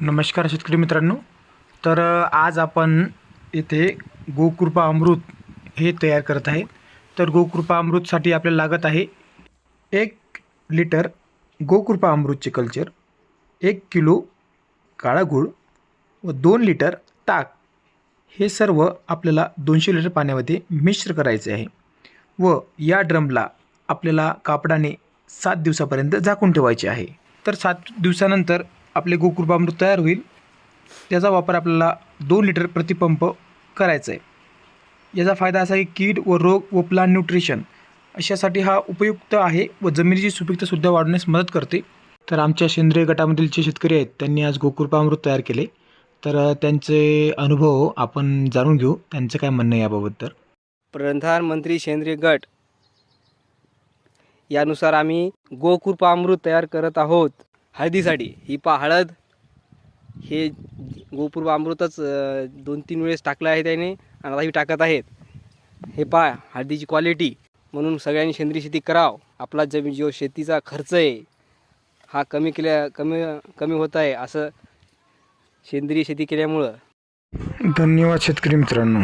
नमस्कार शेतकरी मित्रांनो. तर आज आपण इथे गोकृपा अमृत हे तयार करत आहे. तर गोकृपा अमृतसाठी आपल्याला लागत आहे एक लिटर गोकृपा अमृतचे कल्चर एक किलो काळा गूळ व दोन लिटर ताक. हे सर्व आपल्याला दोनशे लिटर पाण्यामध्ये मिश्र करायचे आहे व या ड्रमला आपल्याला कापडाने सात दिवसापर्यंत झाकून ठेवायचे आहे. तर सात दिवसानंतर आपले गोकृपामृत तयार होईल. त्याचा वापर आपल्याला दोन लिटर प्रतिपंप करायचा आहे. याचा फायदा असा आहे की कीड व रोग व प्लान न्यूट्रिशन अशासाठी हा उपयुक्त आहे व जमिनीची सुपीकतासुद्धा वाढवण्यास मदत करते. तर आमच्या सेंद्रिय गटामधील जे शेतकरी आहेत त्यांनी आज गोकृपामृत तयार केले. तर त्यांचे अनुभव आपण जाणून घेऊ. त्यांचं काय म्हणणं आहे याबाबत तर? प्रधानमंत्री सेंद्रिय गट. यानुसार आम्ही गोकृपामृत तयार करत आहोत. हळदीसाठी. ही पा हळद हे गोपूर्व अमृतच दोन तीन वेळेस टाकलं आहे त्याने आणि आता ही टाकत आहेत. हे पा हळदीची क्वालिटी म्हणून सगळ्यांनी सेंद्रिय शेती कराव. आपला जमीन जो शेतीचा खर्च आहे हा कमी केल्या कमी कमी होत आहे असं सेंद्रिय शेती केल्यामुळं. धन्यवाद शेतकरी मित्रांनो.